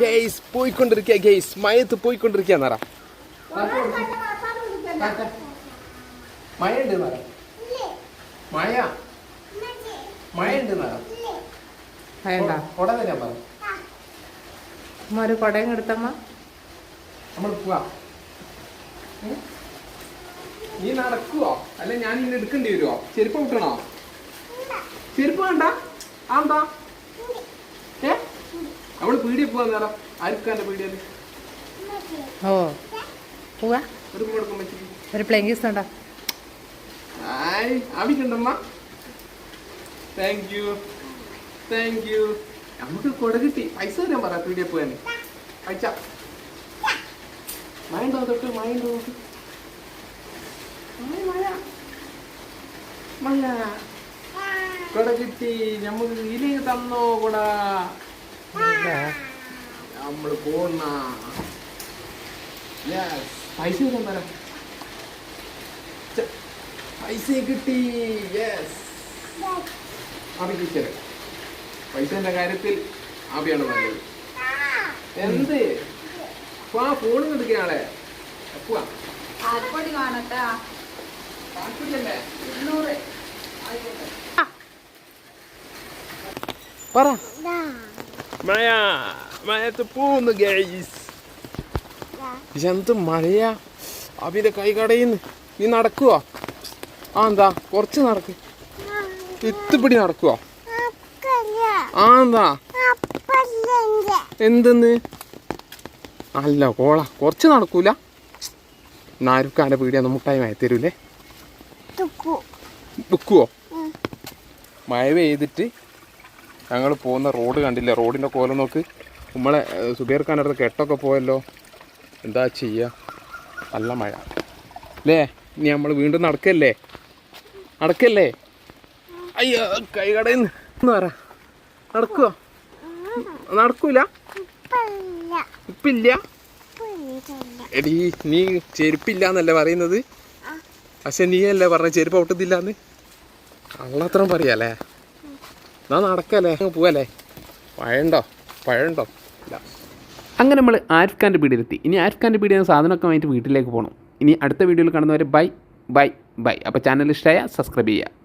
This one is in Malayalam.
ഗെയ്സ് പോയിക്കൊണ്ടിരിക്കുക ഗെയ്സ്. മയത്ത് പോയിക്കൊണ്ടിരിക്കുക എന്നറ മഴയുണ്ട് എന്നറ മഴ മഴയുണ്ട് എന്നറ വേണ്ട കൊട തരാൻ പറ. അമ്മ ഒരു കുടയും എടുത്തമ്മ നമ്മൾ പോവാ. നീ നടക്കുവോ? അല്ല ഞാൻ ഇന്ന് എടുക്കേണ്ടി വരുവോ? ചെരുപ്പ് വിട്ടണോ ചെരുപ്പ് വേണ്ട. ആ എന്താ നമ്മൾ പീടിയ പോവാൻ നേരം ആർക്കാ എന്റെ ഓ പോവാ. ഒരു കൊടുക്കാൻ പറ്റി ഒരു പ്ലെയിൻ കേസ് ഉണ്ടോ? ആയ് ആവശ്യമുണ്ടമ്മ താങ്ക് യു താങ്ക് യു നമുക്ക് കൊട കിട്ടി. പൈസ തരാൻ പറ പീടിയ പോവാൻ അയച്ച മഴ ഉണ്ടോ തൊട്ട്? മഴ ഉണ്ടോ നോക്ക് മഴ. മഴ. കൊട കിട്ടി. നമുക്ക് ഇല്ലെങ്കിൽ തന്നോ കൊട? നമ്മൾ പോണ. യെസ് പൈസ തരാൻ പറ ച- പൈസ കിട്ടി. യെസ് ആബിക്ക് ശരി പൈസന്റെ കാര്യത്തിൽ ആബിയാണ് പറഞ്ഞത് എന്ത്? ആ ഫോൺ എടുക്കയാളെ പോവാ. ആർപ്പൊടി കാണട്ടെ താല്പര്യല്ലേ ഇരുന്നൂറ്. പറ. മഴ മഴത്ത് പോകുന്നു ഗൈസ് എന്ത് മഴയാ? അബിന്റെ കൈ കടയുന്നു നീ നടക്കുവോ? ആ എന്താ കുറച്ച് നടക്ക്. ഇത്തുപിടി നടക്കുവോ? ആ എന്താ? എന്തെന്ന്? അല്ല കോള കുറച്ച് നടക്കൂല. നാരുക്കാന്റെ പീടിയാന്ന് മുട്ടായി മഴ തരൂലേ? വിൽക്കുവോ മഴ പെയ്തിട്ട് ഞങ്ങൾ പോകുന്ന റോഡ് കണ്ടില്ല? റോഡിന്റെ കോലം നോക്ക്. നമ്മളെ സുബീർ ഖാന്റെ അടുത്ത് കെട്ടൊക്കെ പോയല്ലോ. എന്താ ചെയ്യുക നല്ല മഴ. അല്ലേ ഇനി നമ്മൾ വീണ്ടും നടക്കല്ലേ? നടക്കല്ലേ? അയ്യോ കൈകടയിൽ നിന്ന് പറ നടക്കുവോ? നടക്കൂല? ഇപ്പില്ല എടി നീ ചെരുപ്പില്ല എന്നല്ലേ പറയുന്നത്? പക്ഷെ നീ അല്ലേ പറഞ്ഞ ചെരുപ്പ് ഔട്ടത്തില്ലാന്ന് അള്ളത്രം പറയാല്ലേ? എന്നാ നടക്കല്ലേ? പോവല്ലേ? പഴണ്ടോ പഴണ്ടോ ഇല്ല. അങ്ങനെ നമ്മൾ ആരിഫ് ഖാന്റെ പീടിയിലെത്തി. ഇനി ആരിഫ് ഖാന്റെ പീടിയ സാധനമൊക്കെ വാങ്ങിയിട്ട് വീട്ടിലേക്ക് പോകണം ഇനി അടുത്ത വീഡിയോയിൽ കാണുന്നവരെ ബൈ ബൈ ബൈ. അപ്പോൾ ചാനൽ ഇഷ്ടമായ സബ്സ്ക്രൈബ് ചെയ്യുക.